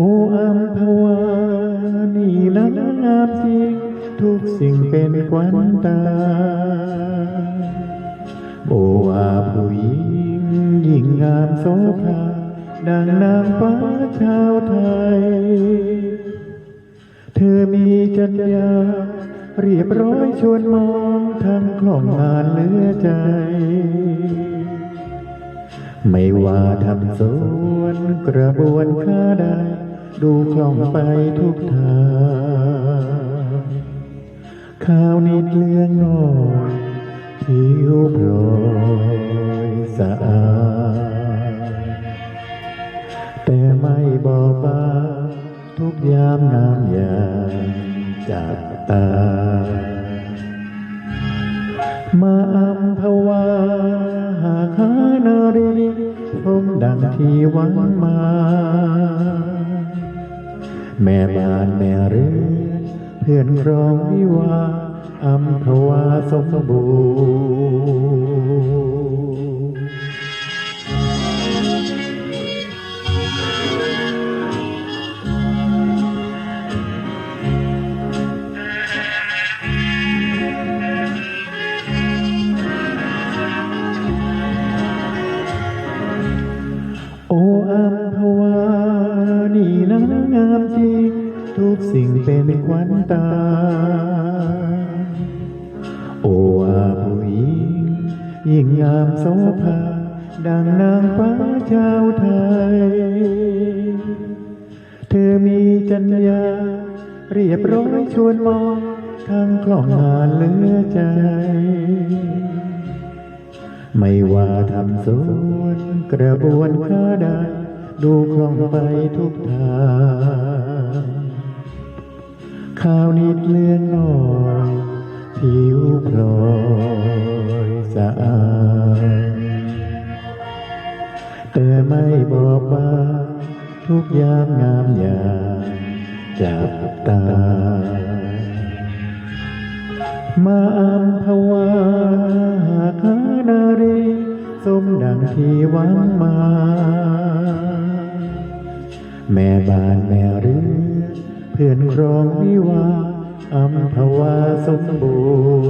โออัมพวานี่นะงามจริงทุกสิ่งเป็นควันตา โออาผู้หญิงยิ่งงามโสภาดังนางฟ้าชาวไทย เธอมีจัญญาเรียบร้อยชวนมองทั้งคล่องงานเหลือใจ ไม่ว่าทำสวนกระบวนค้าใด ดูคล่องไปทุกทางข้าวนิดเลืองน้อยผิวโปรยสะอาดแต่ไม่บอกบางทุกยามงามอย่างจับตา มาอัมพวาหาคานารีพรมดังที่หวังมา แม่บ้านแม่เรือนเพื่อนครองวิวาอัมพวาสมบูรณ์ สิ่งเป็นควันตา โออาผู้หญิงยิ่งงามโสภา ดังนางฟ้าชาวไทย เธอมีจัญญา เรียบร้อยชวนมองทั้งคล่องงานเลือใจ ไม่ว่าทำสวนกระบวนค้าใดดูคล่องไปทุกทาง ข้าวนิดเลือนน้อยผิวพลอยสะอาดแต่ไม่บอกบาทุกยามงามอย่างจับตา มาอัมพวาคานารีสมดังที่หวังมา แม่บ้านแม่เรือ เพื่อนครองวิวาอัมพวาสมบูร